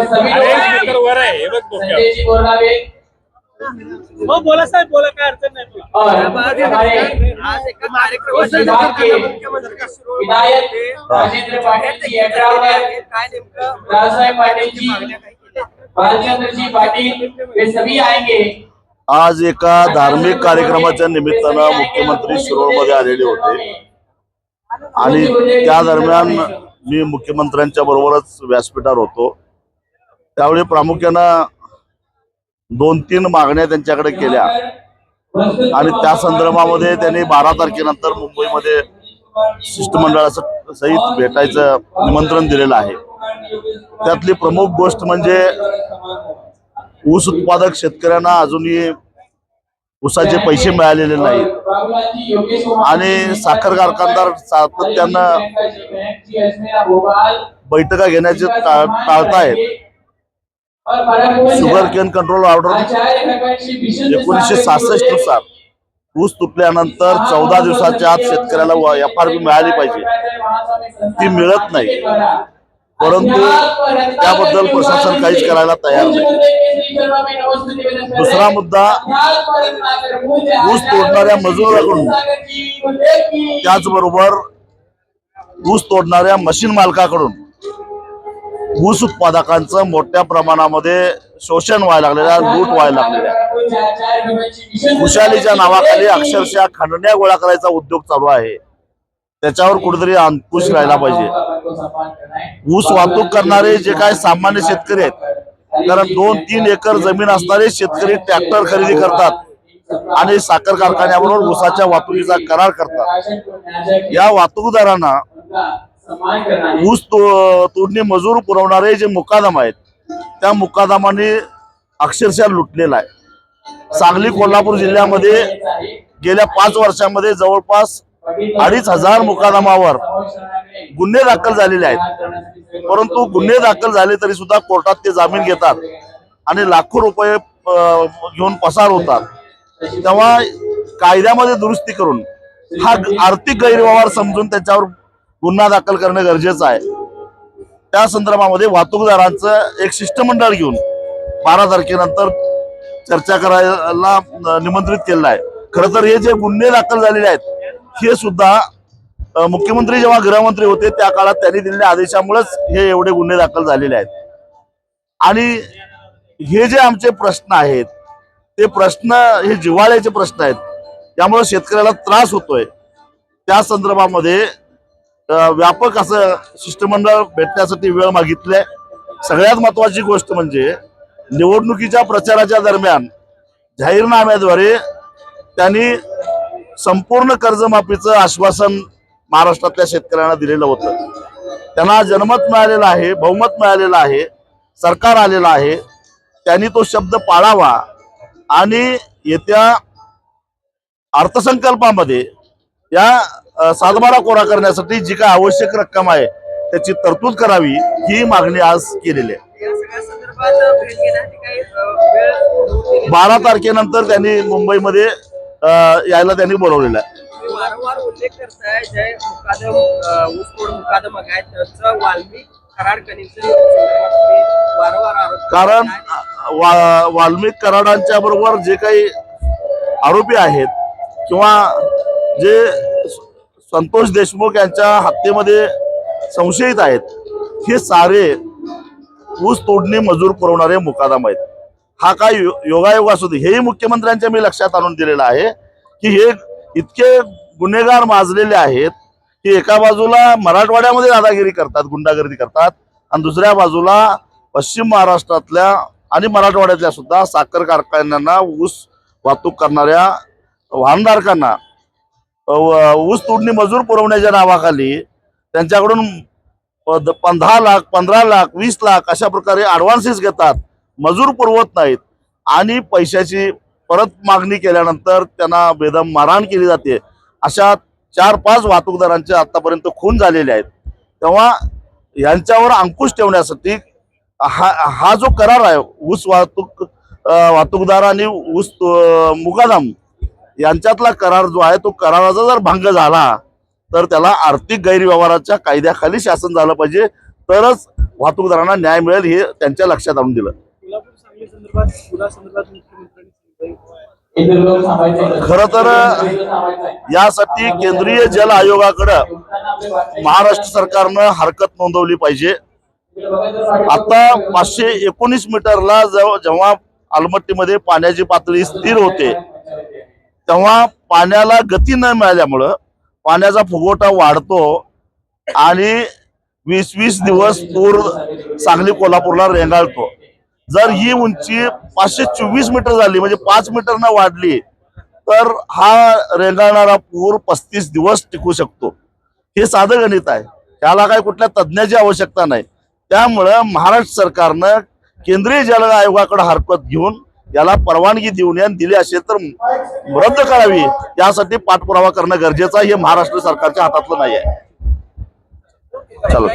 वर आहे बोला साहेब बोला काय अडचण नाही. आज एका धार्मिक कार्यक्रमाच्या निमित्तानं मुख्यमंत्री शिरोळमध्ये आलेले होते. आणि त्या दरम्यान मी मुख्यमंत्र्यांच्या बरोबरच व्यासपीठावर होतो. त्यावेळी प्रामुख्यानं दोन तीन मागण्या त्यांच्याकडे केल्या. आणि त्या संदर्भामध्ये त्यांनी बारा तारखेनंतर मुंबईमध्ये शिष्टमंडळाचं सहित भेटायचं निमंत्रण दिलेलं आहे. त्यातली प्रमुख गोष्ट म्हणजे ऊस उत्पादक शेतकऱ्यांना अजूनही ऊसाचे पैसे मिळालेले नाहीत. आणि साखर कारखानदार सातत्यानं बैठका घेण्याचे टाळ- टाळतायत. शुगर केन कंट्रोल ऑर्डर एकोणीसशे सहासष्टनुसार ऊस तुटल्यानंतर चौदा दिवसाच्या आत शेतकऱ्याला एफ आर पी मिळाली पाहिजे ती मिळत नाही परंतु त्याबद्दल प्रशासन काहीच करायला तयार नाही दुसरा मुद्दा ऊस तोडणाऱ्या मजुराकडून त्याचबरोबर ऊस तोडणाऱ्या मशीन मालकाकडून ऊस उत्पादकांचं मोठ्या प्रमाणामध्ये शोषण व्हायला लागलेलं आहे, लूट व्हायला लागलेल्या आहे. खुशालीच्या नावाखाली अक्षरशः खंडण्या गोळा करायचा उद्योग चालू आहे. त्याच्यावर कुठेतरी अंकुश राहिला पाहिजे. ऊस वाहतूक करणारे जे काय सामान्य शेतकरी आहेत कारण दोन तीन एकर जमीन असणारे शेतकरी ट्रॅक्टर खरेदी करतात आणि साखर कारखान्याबरोबर ऊसाच्या वाहतुकीचा करार करतात. या वाहतूकदारांना ऊस तो- तोडणी मजूर पुरवणारे जे मुकादम आहेत त्या मुकादमाने अक्षरशः लुटलेला आहे. सांगली कोल्हापूर जिल्ह्यामध्ये गेल्या पाच वर्षामध्ये जवळपास अडीच हजार मुकादमावर गुन्हे दाखल झालेले आहेत. परंतु गुन्हे दाखल झाले तरी सुद्धा कोर्टात ते जामीन घेतात आणि लाखो रुपये घेऊन पसार होतात. तेव्हा कायद्यामध्ये दुरुस्ती करून हा आर्थिक गैरव्यवहार समजून त्याच्यावर गुन्हा दाखल करणं गरजेचं आहे. त्या संदर्भामध्ये वाहतूकदारांचं एक शिष्टमंडळ घेऊन बारा तारखेनंतर चर्चा करायला निमंत्रित केलेलं आहे. खरं तर हे जे गुन्हे दाखल झालेले आहेत हे सुद्धा मुख्यमंत्री जेव्हा गृहमंत्री होते त्या काळात त्यांनी दिलेल्या आदेशामुळेच हे एवढे गुन्हे दाखल झालेले आहेत. आणि हे जे आमचे प्रश्न आहेत ते प्रश्न हे जिव्हाळ्याचे प्रश्न आहेत त्यामुळे शेतकऱ्याला त्रास होतोय. त्या संदर्भामध्ये व्यापक असं शिष्टमंडळ भेटण्यासाठी वेळ मागितलाय सगळ्यात महत्वाची गोष्ट म्हणजे निवडणुकीच्या प्रचाराच्या दरम्यान जाहीरनाम्याद्वारे त्यांनी संपूर्ण कर्जमाफीचं आश्वासन महाराष्ट्रातल्या शेतकऱ्यांना दिलेलं होतं. त्यांना जनमत मिळालेलं आहे बहुमत मिळालेलं आहे सरकार आलेलं आहे. त्यांनी तो शब्द पाळावा आणि येत्या अर्थसंकल्पामध्ये या सातबारा कोरा करण्यासाठी जी काय आवश्यक रक्कम आहे त्याची तरतूद करावी ही मागणी आज केलेली आहे. बारा तारखेनंतर त्यांनी मुंबईमध्ये यायला त्यांनी बोलवलेलं आहे तुम्ही वारंवार उल्लेख करताय जे मुकादम अ, ऊसतोड मुकादम आहेत त्याचं वाल्मिक करार कनेक्शन संदर्भात तुम्ही वारंवार आरोप करताय. कारण वा वाल्मिक कराडांच्या बरोबर जे काही आरोपी आहेत किंवा जे संतोष देशमुख यांच्या हत्येमध्ये संशयित आहेत. हे सारे ऊस तोडणी मजूर पुरवणारे मुकादम आहेत. हा काय यो- योगायोग असू दे हेही मुख्यमंत्र्यांच्या मी लक्षात आणून दिलेलं आहे की हे इतके गुन्हेगार माजलेले आहेत की एका बाजूला मराठवाड्यामध्ये दादागिरी करतात गुंडागर्दी करतात आणि दुसऱ्या बाजूला पश्चिम महाराष्ट्रातल्या आणि मराठवाड्यातल्या सुद्धा साखर कारखान्यांना ऊस वाहतूक करणाऱ्या वाहनधारकांना ऊस तोडणी मजूर पुरवण्याच्या नावाखाली त्यांच्याकडून पंधरा लाख पंधरा लाख वीस लाख अशा प्रकारे ॲडव्हान्सेस घेतात. मजूर पुरवत नाहीत. आणि पैशाची परत मागणी केल्यानंतर त्यांना बेदम मारहाण केली जाते. अशा चार पाच वाहतूकदारांचे आतापर्यंत खून झालेले आहेत. तेव्हा यांच्यावर अंकुश ठेवण्यासाठी हा हा जो करार आहे ऊस वाहतूक वाहतूकदार आणि ऊस अ, मुकादम यांच्यातला करार जो आहे तो कराराचा जर भंग झाला तर त्याला आर्थिक गैरव्यवहाराच्या कायद्याखाली शासन झालं पाहिजे. तरच वाहतूकदारांना न्याय मिळेल हे त्यांच्या लक्षात आणून दिलं. खर तर यासाठी केंद्रीय जल आयोगाकडं महाराष्ट्र सरकारनं हरकत नोंदवली पाहिजे. आता पाचशे एकोणीस मीटरला जेव्हा अलमट्टीमध्ये पाण्याची पातळी स्थिर होते तेव्हा पाण्याला गती न मिळाल्यामुळं पाण्याचा फुगवटा वाढतो आणि वीस वीस दिवस पूर सांगली कोल्हापूरला रेंगाळतो. जर ही उंची पाचशे चोवीस मीटर झाली म्हणजे पाच मीटरनं वाढली तर हा रेंगाळणारा पूर पस्तीस दिवस टिकू शकतो. हे साधं गणित आहे. त्याला काय कुठल्या तज्ज्ञाची आवश्यकता नाही. त्यामुळं महाराष्ट्र सरकारनं केंद्रीय जल आयोगाकडे हरकत घेऊन याला परवानगी देऊन आणि दिली असेल तर रद्द करावी. यासाठी पाठपुरावा करणं गरजेचं आहे. हे महाराष्ट्र सरकारच्या हातातलं नाही आहे. चला.